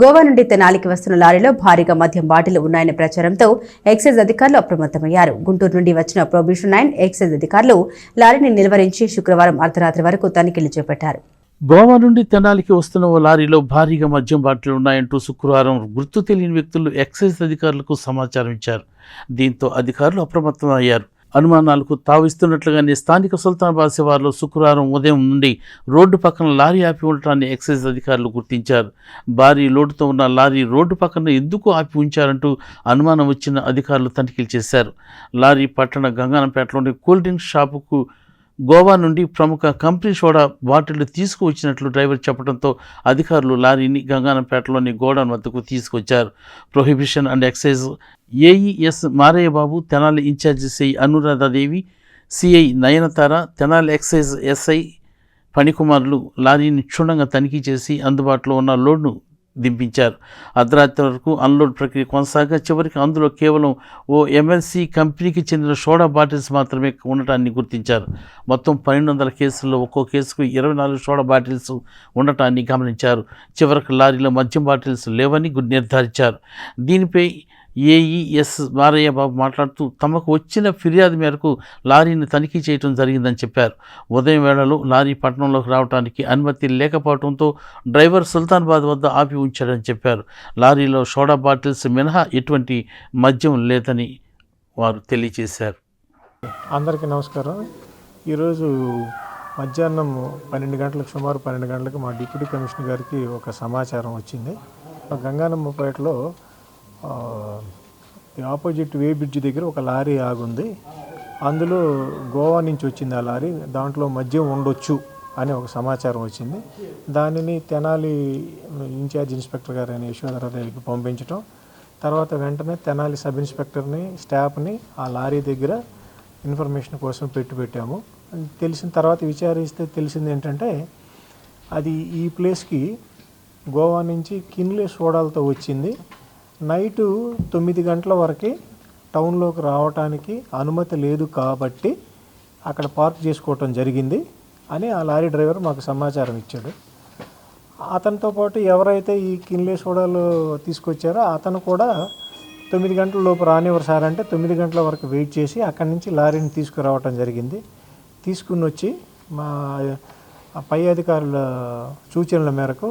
గోవా నుండి తెనాలికి వస్తున్న లారీలో భారీగా మద్యం బాటిల్ ఉన్నాయనే ప్రచారంతో ఎక్సైజ్ అధికారులు అప్రమత్తమయ్యారు. గుంటూరు నుండి వచ్చిన ప్రొబిషన్ నైన్ ఎక్సైజ్ అధికారులు లారీని నిలువరించి శుక్రవారం అర్ధరాత్రి వరకు తనిఖీలు చేపట్టారు. గోవా నుండి తెనాలికి వస్తున్న ఓ లారీలో భారీగా మద్యం బాటిలు ఉన్నాయంటూ శుక్రవారం గుర్తు తెలియని వ్యక్తులు ఎక్సైజ్ అధికారులకు సమాచారం ఇచ్చారు. దీంతో అధికారులు అప్రమత్తమయ్యారు. అనుమానాలకు తావిస్తున్నట్లుగానే స్థానిక సుల్తానాబాద్ శివార్లో శుక్రవారం ఉదయం నుండి రోడ్డు పక్కన లారీ ఆపి ఉండటాన్ని ఎక్సైజ్ అధికారులు గుర్తించారు. భారీ లోటుతో ఉన్న లారీ రోడ్డు పక్కన ఎందుకు ఆపి ఉంచారంటూ అనుమానం వచ్చిన అధికారులు తనిఖీలు చేశారు. లారీ పట్టణ గంగానంపేటలోని కూల్ డ్రింక్ షాపుకు గోవా నుండి ప్రముఖ కంపెనీ సోడా బాటిళ్ళు తీసుకువచ్చినట్లు డ్రైవర్ చెప్పడంతో అధికారులు లారీని గంగానంపేటలోని గోడౌన్ వద్దకు తీసుకొచ్చారు. Prohibition and excise AES Marayyababu Tenali incharge CI Anuradhadevi CI Nayanthara Tenali excise SI పణికుమారులు లారీని క్షుణ్ణంగా తనిఖీ చేసి అందుబాటులో ఉన్న లోడ్ను దింపించారు. అర్ధరాత్రి వరకు అన్లోడ్ ప్రక్రియ కొనసాగా చివరికి అందులో కేవలం ఓ ఎంఎల్సి కంపెనీకి చెందిన సోడా బాటిల్స్ మాత్రమే ఉండటాన్ని గుర్తించారు. మొత్తం పన్నెండు వందల కేసుల్లో ఒక్కో కేసుకు ఇరవై నాలుగు సోడా బాటిల్స్ ఉండటాన్ని గమనించారు. చివరికి లారీలో మద్యం బాటిల్స్ లేవని నిర్ధారించారు. దీనిపై ఏఈఎస్ మారయ్య బాబు మాట్లాడుతూ తమకు వచ్చిన ఫిర్యాదు మేరకు లారీని తనిఖీ చేయడం జరిగిందని చెప్పారు. ఉదయం వేళలో లారీ పట్టణంలోకి రావడానికి అనుమతి లేకపోవడంతో డ్రైవర్ సుల్తాన్బాద్ వద్ద ఆపి ఉంచాడని చెప్పారు. లారీలో సోడా బాటిల్స్ మినహా ఎటువంటి మద్యం లేదని వారు తెలియజేశారు. అందరికీ నమస్కారం. ఈరోజు మధ్యాహ్నం పన్నెండు గంటలకు సుమారు పన్నెండు గంటలకు మా డిప్యూటీ కమిషనర్ గారికి ఒక సమాచారం వచ్చింది. గంగానమ్మపేటలో ఆపోజిట్ వే బ్రిడ్జ్ దగ్గర ఒక లారీ ఆగుంది. అందులో గోవా నుంచి వచ్చింది ఆ లారీ దాంట్లో మద్యం ఉండొచ్చు అనే ఒక సమాచారం వచ్చింది. దానిని తెనాలి ఇన్ఛార్జ్ ఇన్స్పెక్టర్ గారు అయిన యశోధరాదేవికి పంపించడం తర్వాత వెంటనే తెనాలి సబ్ ఇన్స్పెక్టర్ని స్టాఫ్ని ఆ లారీ దగ్గర ఇన్ఫర్మేషన్ కోసం పెట్టి పెట్టాము. తెలిసిన తర్వాత విచారిస్తే తెలిసింది ఏంటంటే అది ఈ ప్లేస్కి గోవా నుంచి కిన్లే సోడాలతో వచ్చింది. నైటు తొమ్మిది గంటల వరకు టౌన్లోకి రావటానికి అనుమతి లేదు కాబట్టి అక్కడ పార్క్ చేసుకోవటం జరిగింది అని ఆ లారీ డ్రైవర్ మాకు సమాచారం ఇచ్చాడు. అతనితో పాటు ఎవరైతే ఈ కిన్లే సోడాలు తీసుకొచ్చారో అతను కూడా తొమ్మిది గంటల లోపు రానివ్వరు సార్ అంటే తొమ్మిది గంటల వరకు వెయిట్ చేసి అక్కడి నుంచి లారీని తీసుకురావటం జరిగింది. తీసుకుని వచ్చి మా పై అధికారుల సూచనల మేరకు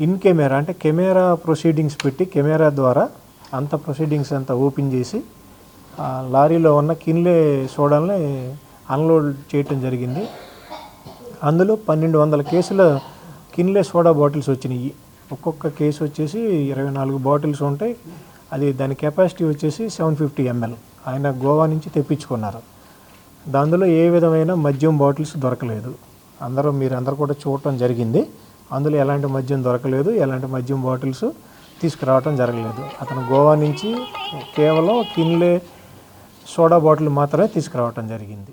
ఇన్ కెమెరా అంటే కెమెరా ప్రొసీడింగ్స్ పెట్టి కెమెరా ద్వారా అంత ప్రొసీడింగ్స్ అంతా ఓపెన్ చేసి ఆ లారీలో ఉన్న కిన్లే సోడాల్ని అన్లోడ్ చేయటం జరిగింది. అందులో పన్నెండు వందల కేసుల కిన్లే సోడా బాటిల్స్ వచ్చినాయి. ఒక్కొక్క కేసు వచ్చేసి ఇరవై నాలుగు బాటిల్స్ ఉంటాయి. అది దాని కెపాసిటీ వచ్చేసి సెవెన్ ఫిఫ్టీ ఎంఎల్. ఆయన గోవా నుంచి తెప్పించుకున్నారు. దానిలో ఏ విధమైన మద్యం బాటిల్స్ దొరకలేదు. అందరూ మీరు అందరూ కూడా చూడటం జరిగింది. అందులో ఎలాంటి మద్యం దొరకలేదు ఎలాంటి మద్యం బాటిల్స్ తీసుకురావటం జరగలేదు. అతను గోవా నుంచి కేవలం కిన్లే సోడా బాటిల్ మాత్రమే తీసుకురావటం జరిగింది.